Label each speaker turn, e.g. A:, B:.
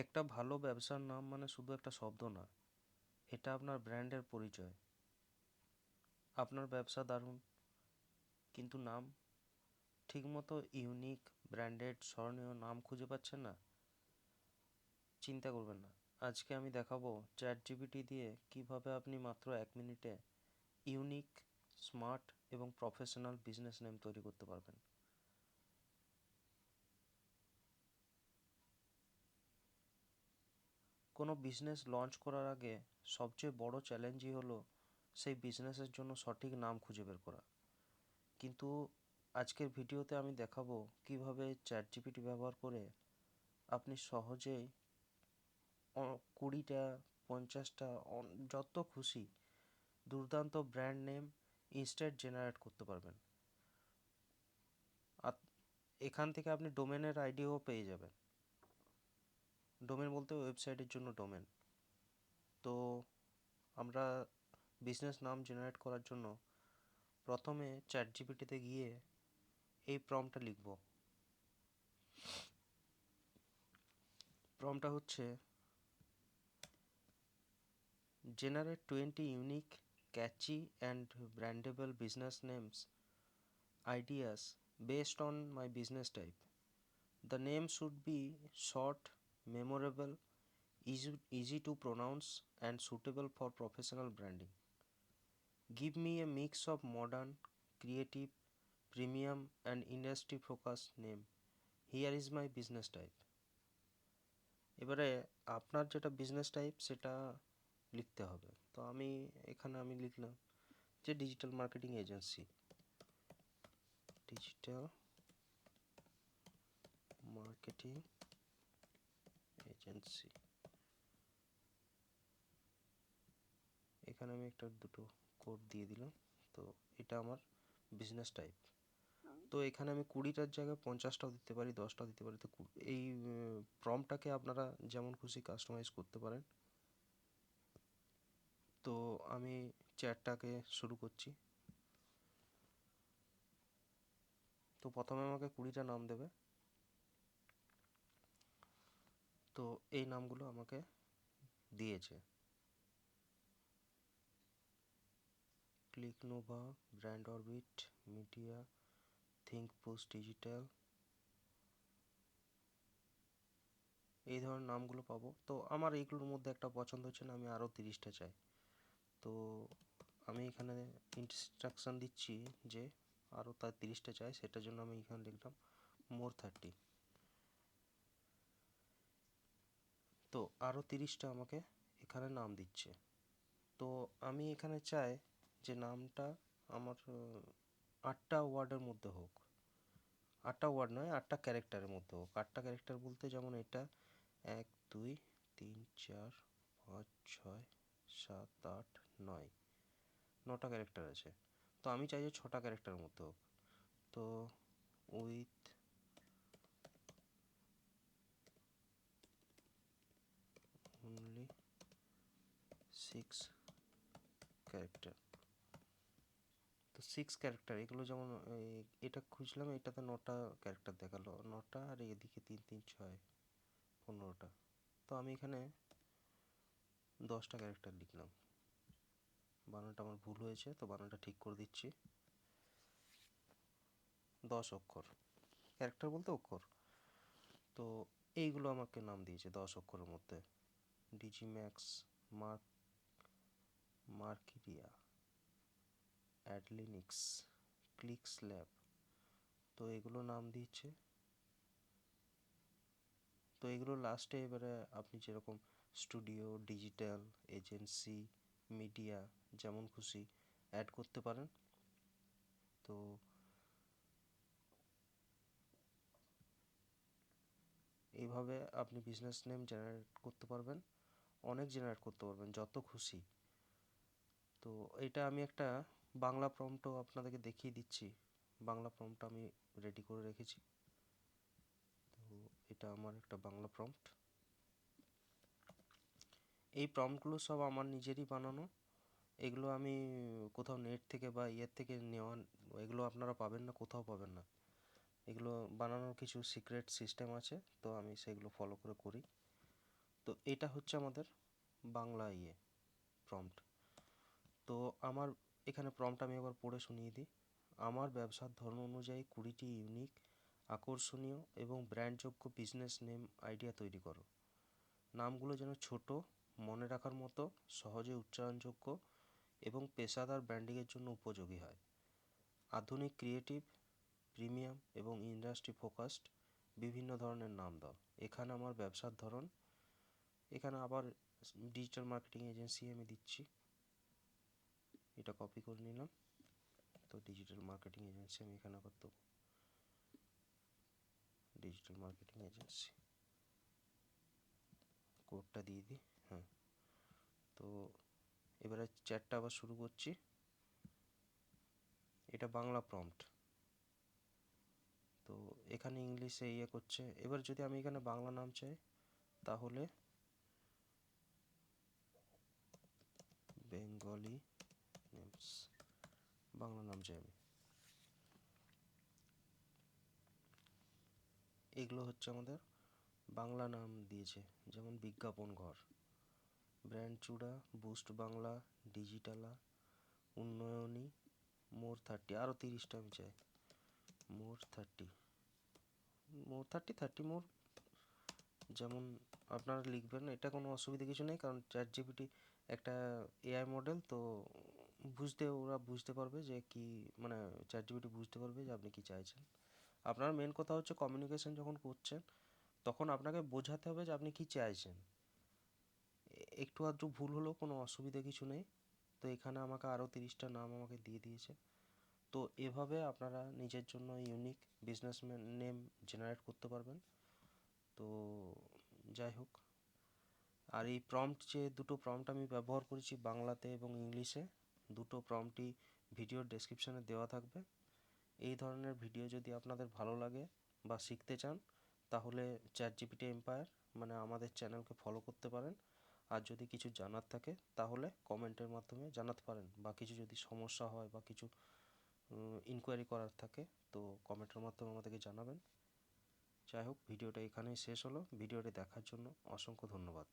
A: একটা ভালো ব্যবসার নাম মানে শুধু একটা শব্দ না এটা আপনার ব্র্যান্ডের পরিচয় আপনার ব্যবসা দারুণ কিন্তু নাম ঠিকমতো ইউনিক ব্র্যান্ডেড স্মরণীয় নাম খুঁজে পাচ্ছেন না চিন্তা করবেন না আজকে আমি দেখাবো চ্যাট জিপিটি দিয়ে কিভাবে আপনি মাত্র এক মিনিটে ইউনিক স্মার্ট এবং প্রফেশনাল বিজনেস নেম তৈরি করতে পারবেন কোনো বিজনেস লঞ্চ করার আগে সবচেয়ে বড় চ্যালেঞ্জই হলো সেই বিজনেসের জন্য সঠিক নাম খুঁজে বের করা কিন্তু আজকের ভিডিওতে আমি দেখাবো কিভাবে চ্যাট জিপিটি ব্যবহার করে আপনি সহজেই কুড়িটা পঞ্চাশটা যত খুশি দুর্দান্ত ব্র্যান্ড নেম ইনস্ট্যান্ট জেনারেট করতে পারবেন এখান থেকে আপনি ডোমেনের আইডিও পেয়ে যাবেন ডোমেন বলতে ওয়েবসাইটের জন্য ডোমেন তো আমরা বিজনেস নাম জেনারেট করার জন্য প্রথমে চ্যাট জিপিটিতে গিয়ে এই প্রমটা লিখব প্রমটা হচ্ছে generate twenty unique catchy and brandable business names ideas based on my business type the name should be short memorable, easy, easy to pronounce, and suitable for professional branding. Give me a mix of modern, creative, premium, and industry focused name. Here is my business type. এবারে আপনার যেটা business type সেটা লিখতে হবে তো আমি এখানে আমি লিখলাম যে digital marketing agency digital marketing agency এখানে আমি একটা দুটো কোড দিয়ে দিলাম তো এটা আমার বিজনেস টাইপ তো এখানে আমি কুড়িটার জায়গায় পঞ্চাশটাও দিতে পারি দশটাও দিতে পারি তো এই প্রমটাকে আপনারা যেমন খুশি কাস্টমাইজ করতে পারেন তো আমি চ্যাটটাকে শুরু করছি তো প্রথমে আমাকে কুড়িটা নাম দেবে তো এই নামগুলো আমাকে দিয়েছে Clicknova brand orbit media think post digital এই ধরনের নামগুলো পাবো তো আমার এইগুলোর মধ্যে একটা পছন্দ হচ্ছে না আমি আরও তিরিশটা চাই তো আমি এখানে ইনস্ট্রাকশান দিচ্ছি যে আরও তার তিরিশটা চাই সেটার জন্য আমি এখানে লিখলাম মোর থার্টি তো আরও তিরিশটা আমাকে এখানে নাম দিচ্ছে তো আমি এখানে চাই যে নামটা আমার আটটা ওয়ার্ডের মধ্যে হোক আটটা ওয়ার্ড নয় আটটা ক্যারেক্টারের মধ্যে হোক আটটা ক্যারেক্টার বলতে যেমন এটা এক দুই তিন চার পাঁচ ছয় সাত আট নয় নটা ক্যারেক্টার আছে তো আমি চাই যে ছটা ক্যারেক্টারের মধ্যে হোক তো উইথ সিক্স ক্যারেক্টার তো সিক্স ক্যারেক্টার এগুলো যেমন এটা খুঁজলাম এটাতে নটা ক্যারেক্টার দেখালো নটা আর এদিকে তিন তিন ছয় পনেরোটা তো আমি এখানে দশটা ক্যারেক্টার লিখলাম বানানটা আমার ভুল হয়েছে তো বানানটা ঠিক করে দিচ্ছি দশ অক্ষর ক্যারেক্টার বলতে অক্ষর তো এইগুলো আমাকে নাম দিয়েছে দশ অক্ষরের মধ্যে ডিজি ম্যাক্স মার্ক মার্কিরিয়া অ্যাডলিনিক্স ক্লিক্স ল্যাব তো এগুলো নাম দিচ্ছে তো এগুলো লাস্টে এবারে আপনি যেরকম স্টুডিও ডিজিটাল এজেন্সি মিডিয়া যেমন খুশি অ্যাড করতে পারেন তো এইভাবে আপনি বিজনেস নেম জেনারেট করতে পারবেন অনেক জেনারেট করতে পারবেন যত খুশি তো এটা আমি একটা বাংলা প্রম্পটও আপনাদেরকে দেখিয়ে দিচ্ছি বাংলা প্রম্পট আমি রেডি করে রেখেছি তো এটা আমার একটা বাংলা প্রম্পট এই প্রম্পটগুলো সব আমার নিজেরই বানানো এগুলো আমি কোথাও নেট থেকে বা ইয়ের থেকে নেওয়া এগুলো আপনারা পাবেন না কোথাও পাবেন না এগুলো বানানোর কিছু সিক্রেট সিস্টেম আছে তো আমি সেগুলো ফলো করে করি তো এটা হচ্ছে আমাদের বাংলা ইয়ে প্রম্পট তো আমার এখানে প্রমটা আমি একবার পড়ে শুনিয়ে দিই আমার ব্যবসার ধর্ম অনুযায়ী কুড়িটি ইউনিক আকর্ষণীয় এবং ব্র্যান্ডযোগ্য বিজনেস নেম আইডিয়া তৈরি করো নামগুলো যেন ছোট মনে রাখার মতো সহজে উচ্চারণযোগ্য এবং পেশাদার ব্র্যান্ডিংয়ের জন্য উপযোগী হয় আধুনিক ক্রিয়েটিভ প্রিমিয়াম এবং ইন্ডাস্ট্রি ফোকাসড বিভিন্ন ধরনের নাম দাও এখানে আমার ব্যবসার ধরন এখানে আবার ডিজিটাল মার্কেটিং এজেন্সি আমি দিচ্ছি এটা কপি করে নিলাম তো ডিজিটাল মার্কেটিং এজেন্সি আমি এখানে আবার ডিজিটাল মার্কেটিং এজেন্সি কোডটা দিয়ে দিই হ্যাঁ তো এবারে চ্যাটটা আবার শুরু করছি এটা বাংলা প্রম্পট তো এখানে ইংলিশে ইয়ে করছে এবার যদি আমি এখানে বাংলা নাম চাই তাহলে বেঙ্গলি বাংলা নাম চাই আমি এগুলো হচ্ছে আমাদের বাংলা নাম দিয়েছে যেমন বিজ্ঞাপন ঘর ব্র্যান্ড চূড়া বুস্ট বাংলা ডিজিটালা উন্নয়নী মোর থার্টি আরও তিরিশটা আমি চাই more thirty more thirty thirty more যেমন আপনারা লিখবেন এটা কোনো অসুবিধা কিছু নেই কারণ চ্যাট জিপিটি একটা এআই মডেল তো বুঝতে ওরা বুঝতে পারবে যে কি মানে চ্যাট জিপিটি বুঝতে পারবে যে আপনি কি চাইছেন আপনার মেন কথা হচ্ছে কমিউনিকেশন যখন করছেন তখন আপনাকে বোঝাতে হবে যে আপনি কি চাইছেন একটু আধটু ভুল হলো কোনো অসুবিধা কিছু নেই তো এখানে আমাকে আরও তিরিশটা নাম আমাকে দিয়ে দিয়েছে তো এভাবে আপনারা নিজের জন্য ইউনিক বিজনেসম্যান নেম জেনারেট করতে পারবেন তো যাই হোক আর এই প্রম্পট যে দুটো প্রম্পট আমি ব্যবহার করেছি বাংলাতে এবং ইংলিশে দুটো প্রম্পটি ভিডিওর ডেসক্রিপশানে দেওয়া থাকবে এই ধরনের ভিডিও যদি আপনাদের ভালো লাগে বা শিখতে চান তাহলে চ্যাট জিপিটি এম্পায়ার মানে আমাদের চ্যানেলকে ফলো করতে পারেন আর যদি কিছু জানার থাকে তাহলে কমেন্টের মাধ্যমে জানাতে পারেন বা কিছু যদি সমস্যা হয় বা কিছু ইনকোয়ারি করার থাকে তো কমেন্টের মাধ্যমে আমাদেরকে জানাবেন যাই হোক ভিডিওটা এখানেই শেষ হলো ভিডিওটি দেখার জন্য অসংখ্য ধন্যবাদ